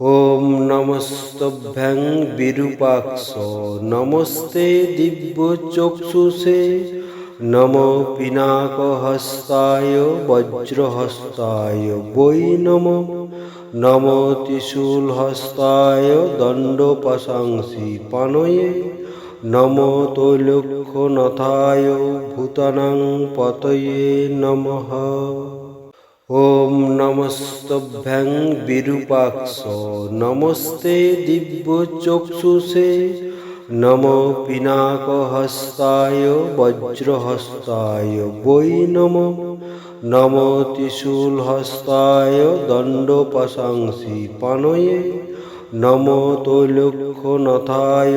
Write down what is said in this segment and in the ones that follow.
ॐ नमस्तभ्यं विरूपाक्ष नमस्ते दिव्यचक्षुषे नमो पिनाकहस्ताय वज्रहस्ताय वै नमो नमो त्रिशूलहस्ताय दण्डोपशंसि पाणये नमो तैलक्ष्यनाथाय भूतानां पतये नमः ॐ নমস্তভ্যং বিরূপাক্ষ। নমস্তে দিব্য চক্ষুষে নম পিনাকহস্তায়, বজ্রহস্তায়, বৈ নম। নম ত্রিশূলহস্তায় দণ্ডপাশাংসি পানয়ে। নম তৈলক্ষনথায়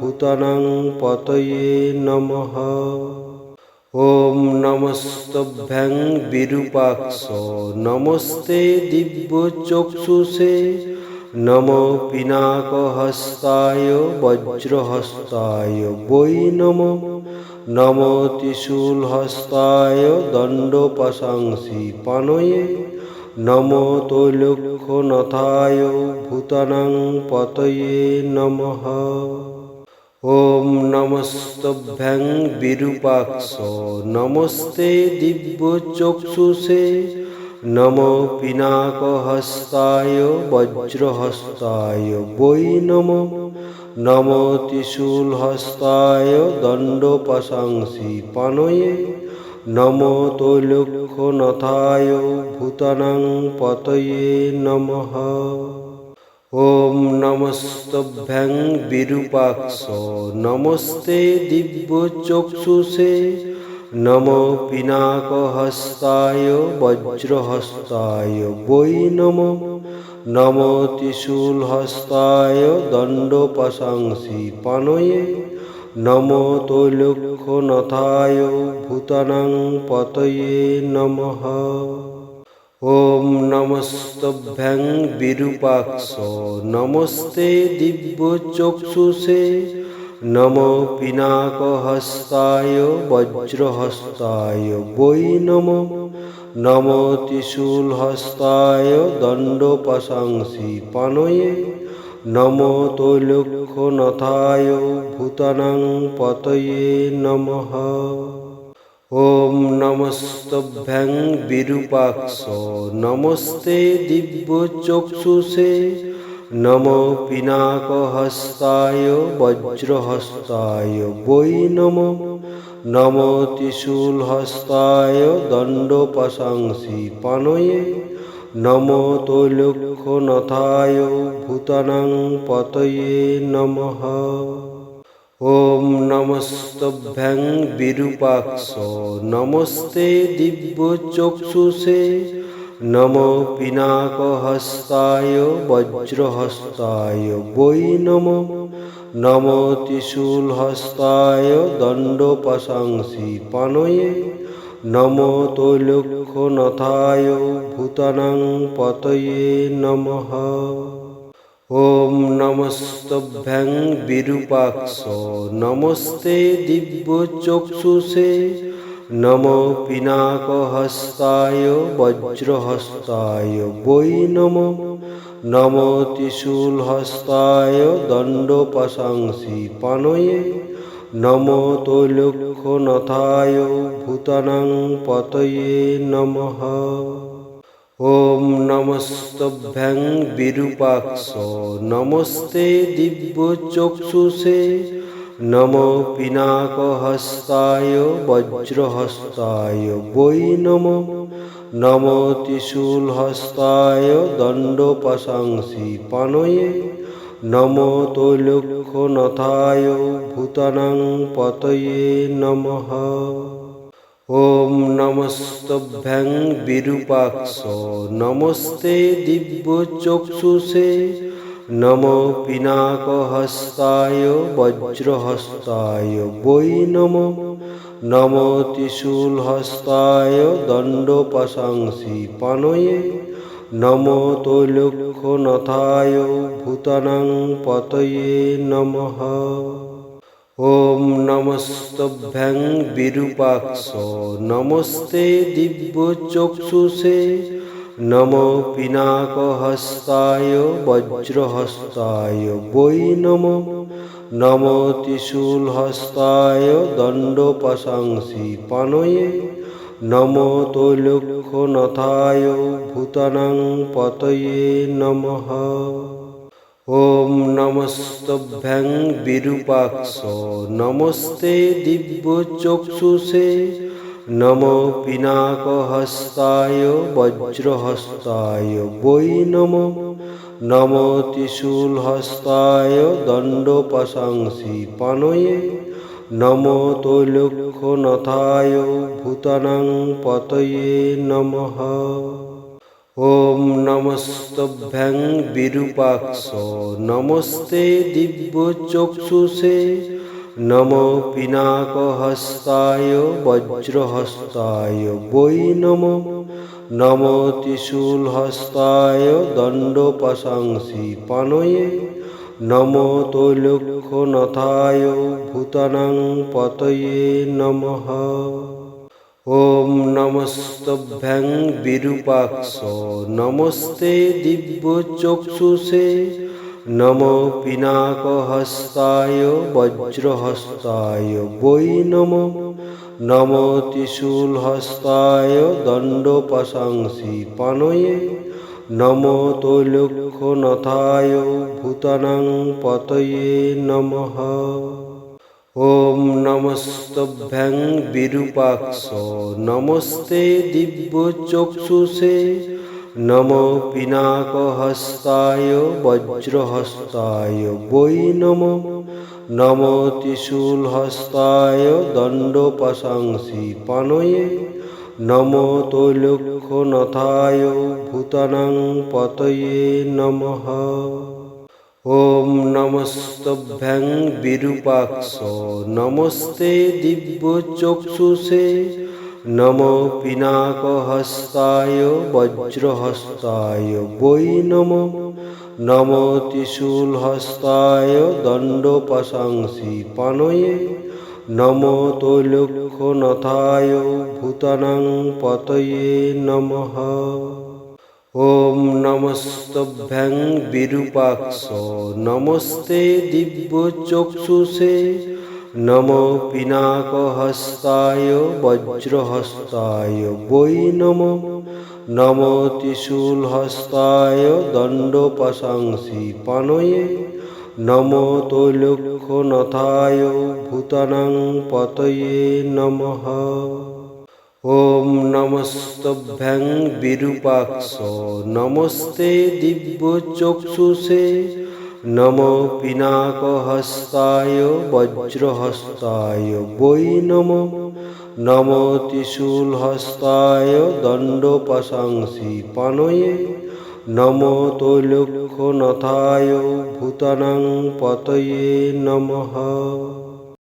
ভূতানাং পতয়ে নমঃ। ॐ नमस्तभ्यं विरूपाक्ष नमस्ते दिव्यचक्षुषे नमो पिनाकहस्ताय वज्रहस्ताय वै नमो नमो त्रिशूलहस्ताय दण्डोपशंसि पाणये नमो तैलक्ष्यनाथाय भूतानां पतये नमः ॐ नमस्तभ्यं विरूपाक्ष नमस्ते दिव्यचक्षुषे नमो पिनाकहस्ताय वज्रहस्ताय वै नमो नमो त्रिशूलहस्ताय दण्डोपशंसि पाणये नमो तैलक्ष्यनाथाय भूतानां पतये नमः ॐ नमस्तभ्यं विरूपाक्ष नमस्ते दिव्यचक्षुषे नमो पिनाकहस्ताय वज्रहस्ताय वै नमो नमो त्रिशूलहस्ताय दण्डोपशंसि पाणये नमो तैलक्ष्यनाथाय भूतानां पतये नमः ॐ नमस्तभ्यं विरूपाक्ष नमस्ते दिव्यचक्षुषे नमो पिनाकहस्ताय वज्रहस्ताय वै नमो नमो त्रिशूलहस्ताय दण्डोपशंसि पाणये नमो तैलक्ष्यनाथाय भूतानां पतये नमः ॐ नमस्तभ्यं विरूपाक्ष नमस्ते दिव्यचक्षुषे नमो पिनाकहस्ताय वज्रहस्ताय वै नमो नमो त्रिशूलहस्ताय दण्डोपशंसि पाणये नमो तैलक्ष्यनाथाय भूतानां पतये नमः ॐ नमस्तभ्यं विरूपाक्ष नमस्ते दिव्यचक्षुषे नमो पिनाकहस्ताय वज्रहस्ताय वै नमो नमो त्रिशूलहस्ताय दण्डोपशंसि पाणये नमो तैलक्ष्यनाथाय भूतानां पतये नमः ॐ नमस्तभ्यं विरूपाक्ष नमस्ते दिव्यचक्षुषे नमो पिनाकहस्ताय वज्रहस्ताय वै नमो नमो त्रिशूलहस्ताय दण्डोपशंसि पाणये नमो तैलक्ष्यनाथाय भूतानां पतये नमः ॐ नमस्तभ्यं विरूपाक्ष नमस्ते दिव्यचक्षुषे नमो पिनाकहस्ताय वज्रहस्ताय वै नमो नमो त्रिशूलहस्ताय दण्डोपशंसि पाणये नमो तैलक्ष्यनाथाय भूतानां पतये नमः ॐ नमस्तभ्यं विरूपाक्ष नमस्ते दिव्यचक्षुषे नमो पिनाकहस्ताय वज्रहस्ताय वै नमो नमो त्रिशूलहस्ताय दण्डोपशंसि पाणये नमो तैलक्ष्यनाथाय भूतानां पतये नमः ওম নমস্তভ্যং বিরূপাক্ষ। নমস্তে দিব্য চক্ষুষে নম পিনাকহস্তায়, বজ্রহস্তায়, বৈ নম। নম ত্রিশূলহস্তায়, দণ্ডপাশাংসি পানয়ে। নম তৈলক্ষনথায় ভূতানাং পতয়ে নমঃ। ওম নমস্তভ্যং বিরূপাক্ষ। নমস্তে দিব্য চক্ষুষে নম পিনাকহস্তায়, বজ্রহস্তায়, বৈ নম। নম ত্রিশূলহস্তায় দণ্ডপাশাংসি পানয়ে। নম তৈলক্ষনথায় ভূতানাং পতয়ে নম। ওম নমস্তভ্যাং বিরূপাক্ষ। নমস্তে দিব্য চক্ষুষে নম পিনাকহস্তায়, বজ্রহস্তায়, বৈ নম। নম ত্রিশূলহস্তায়, দণ্ডপাশাংসি পানয়ে। নম তৈলক্ষনথায় ভূতানাং পতয়ে নমঃ। ॐ नमस्तभ्यं विरूपाक्ष नमस्ते दिव्यचक्षुषे नमो पिनाकहस्ताय वज्रहस्ताय वै नमो नमो त्रिशूलहस्ताय दण्डोपशांसि पानये नमो तैलक्ष्यनथाय भूतानां पतये नमः ॐ नमस्तभ्यं विरूपाक्ष नमस्ते दिव्यचक्षुषे नमो पिनाकहस्ताय वज्रहस्ताय वै नमो नमो त्रिशूलहस्ताय दण्डोपशांसि पानये नमो तैलक्ष्यनथाय भूतानां पतये नमः ॐ नमस्तभ्यं विरूपाक्ष नमस्ते दिव्यचक्षुषे नमो पिनाकहस्ताय वज्रहस्ताय वै नमो नमो त्रिशूलहस्ताय दण्डोपशांसि पानये नमो तैलक्ष्यनथाय भूतानां पतये नमः ॐ नमस्तभ्यं विरूपाक्ष नमस्ते दिव्यचक्षुषे नमो पिनाकहस्ताय वज्रहस्ताय वै नमो नमो त्रिशूलहस्ताय दण्डोपशांसि पानये नमो तैलक्ष्यनथाय भूतानां पतये नमः ॐ नमस्तभ्यं विरूपाक्ष नमस्ते दिव्यचक्षुषे नमो पिनाकहस्ताय वज्रहस्ताय वै नमो नमो त्रिशूलहस्ताय दण्डोपशांसि पानये नमो तैलक्ष्यनथाय भूतानां पतये नमः